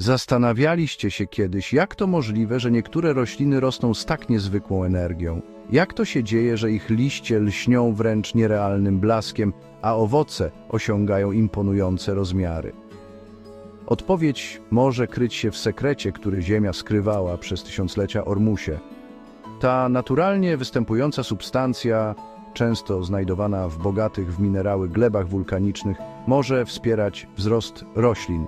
Zastanawialiście się kiedyś, jak to możliwe, że niektóre rośliny rosną z tak niezwykłą energią? Jak to się dzieje, że ich liście lśnią wręcz nierealnym blaskiem, a owoce osiągają imponujące rozmiary? Odpowiedź może kryć się w sekrecie, który Ziemia skrywała przez tysiąclecia Ormusie. Ta naturalnie występująca substancja, często znajdowana w bogatych w minerały glebach wulkanicznych, może wspierać wzrost roślin.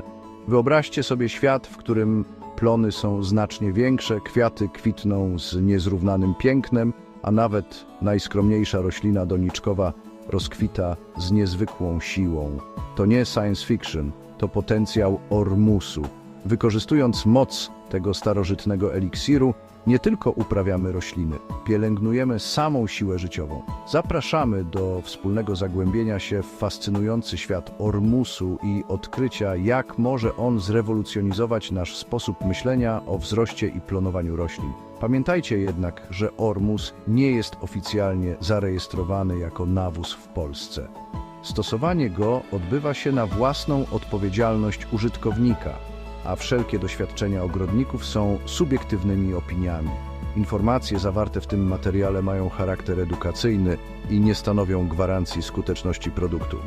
Wyobraźcie sobie świat, w którym plony są znacznie większe, kwiaty kwitną z niezrównanym pięknem, a nawet najskromniejsza roślina doniczkowa rozkwita z niezwykłą siłą. To nie science fiction, to potencjał Ormusu. Wykorzystując moc tego starożytnego eliksiru, nie tylko uprawiamy rośliny, pielęgnujemy samą siłę życiową. Zapraszamy do wspólnego zagłębienia się w fascynujący świat Ormusu i odkrycia, jak może on zrewolucjonizować nasz sposób myślenia o wzroście i plonowaniu roślin. Pamiętajcie jednak, że Ormus nie jest oficjalnie zarejestrowany jako nawóz w Polsce. Stosowanie go odbywa się na własną odpowiedzialność użytkownika, a wszelkie doświadczenia ogrodników są subiektywnymi opiniami. Informacje zawarte w tym materiale mają charakter edukacyjny i nie stanowią gwarancji skuteczności produktu.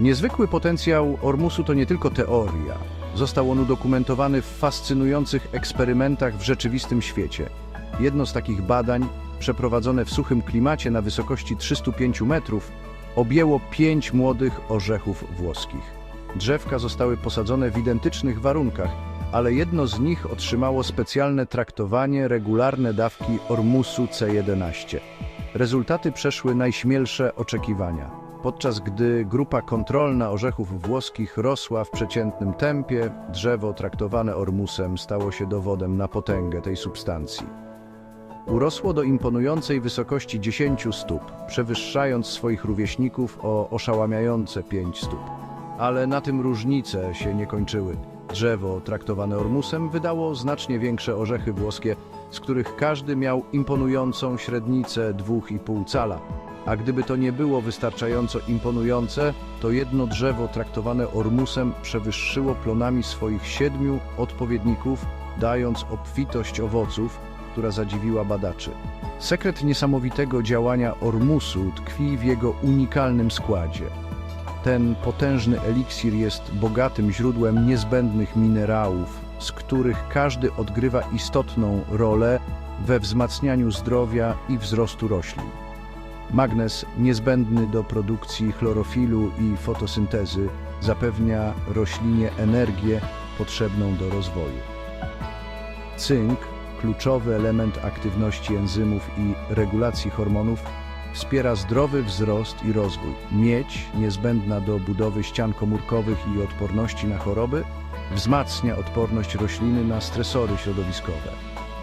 Niezwykły potencjał Ormusu to nie tylko teoria. Został on udokumentowany w fascynujących eksperymentach w rzeczywistym świecie. Jedno z takich badań, przeprowadzone w suchym klimacie na wysokości 305 metrów, objęło pięć młodych orzechów włoskich. Drzewka zostały posadzone w identycznych warunkach, ale jedno z nich otrzymało specjalne traktowanie, regularne dawki Ormusu C11. Rezultaty przeszły najśmielsze oczekiwania. Podczas gdy grupa kontrolna orzechów włoskich rosła w przeciętnym tempie, drzewo traktowane Ormusem stało się dowodem na potęgę tej substancji. Urosło do imponującej wysokości 10 stóp, przewyższając swoich rówieśników o oszałamiające 5 stóp. Ale na tym różnice się nie kończyły. Drzewo traktowane Ormusem wydało znacznie większe orzechy włoskie, z których każdy miał imponującą średnicę 2,5 cala. A gdyby to nie było wystarczająco imponujące, to jedno drzewo traktowane Ormusem przewyższyło plonami swoich siedmiu odpowiedników, dając obfitość owoców, która zadziwiła badaczy. Sekret niesamowitego działania Ormusu tkwi w jego unikalnym składzie. Ten potężny eliksir jest bogatym źródłem niezbędnych minerałów, z których każdy odgrywa istotną rolę we wzmacnianiu zdrowia i wzrostu roślin. Magnez, niezbędny do produkcji chlorofilu i fotosyntezy, zapewnia roślinie energię potrzebną do rozwoju. Cynk, kluczowy element aktywności enzymów i regulacji hormonów, wspiera zdrowy wzrost i rozwój. Miedź, niezbędna do budowy ścian komórkowych i odporności na choroby, wzmacnia odporność rośliny na stresory środowiskowe.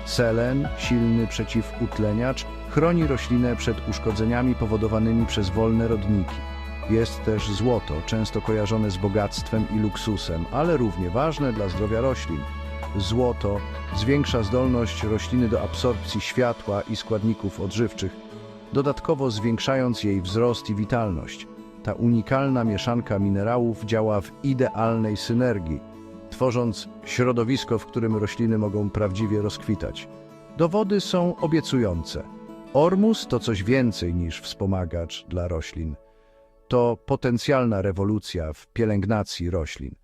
Selen, silny przeciwutleniacz, chroni roślinę przed uszkodzeniami powodowanymi przez wolne rodniki. Jest też złoto, często kojarzone z bogactwem i luksusem, ale równie ważne dla zdrowia roślin. Złoto zwiększa zdolność rośliny do absorpcji światła i składników odżywczych, dodatkowo zwiększając jej wzrost i witalność. Ta unikalna mieszanka minerałów działa w idealnej synergii, tworząc środowisko, w którym rośliny mogą prawdziwie rozkwitać. Dowody są obiecujące. Ormus to coś więcej niż wspomagacz dla roślin. To potencjalna rewolucja w pielęgnacji roślin.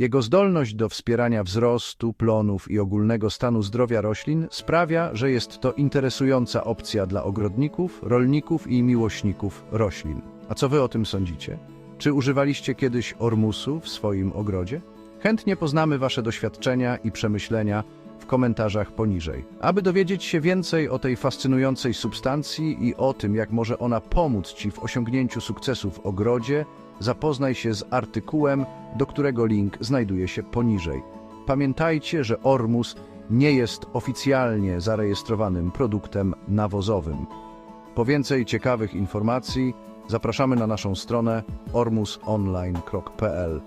Jego zdolność do wspierania wzrostu, plonów i ogólnego stanu zdrowia roślin sprawia, że jest to interesująca opcja dla ogrodników, rolników i miłośników roślin. A co wy o tym sądzicie? Czy używaliście kiedyś ormusu w swoim ogrodzie? Chętnie poznamy wasze doświadczenia i przemyślenia w komentarzach poniżej. Aby dowiedzieć się więcej o tej fascynującej substancji i o tym, jak może ona pomóc ci w osiągnięciu sukcesu w ogrodzie, zapoznaj się z artykułem, do którego link znajduje się poniżej. Pamiętajcie, że Ormus nie jest oficjalnie zarejestrowanym produktem nawozowym. Po więcej ciekawych informacji zapraszamy na naszą stronę ormusonline.pl.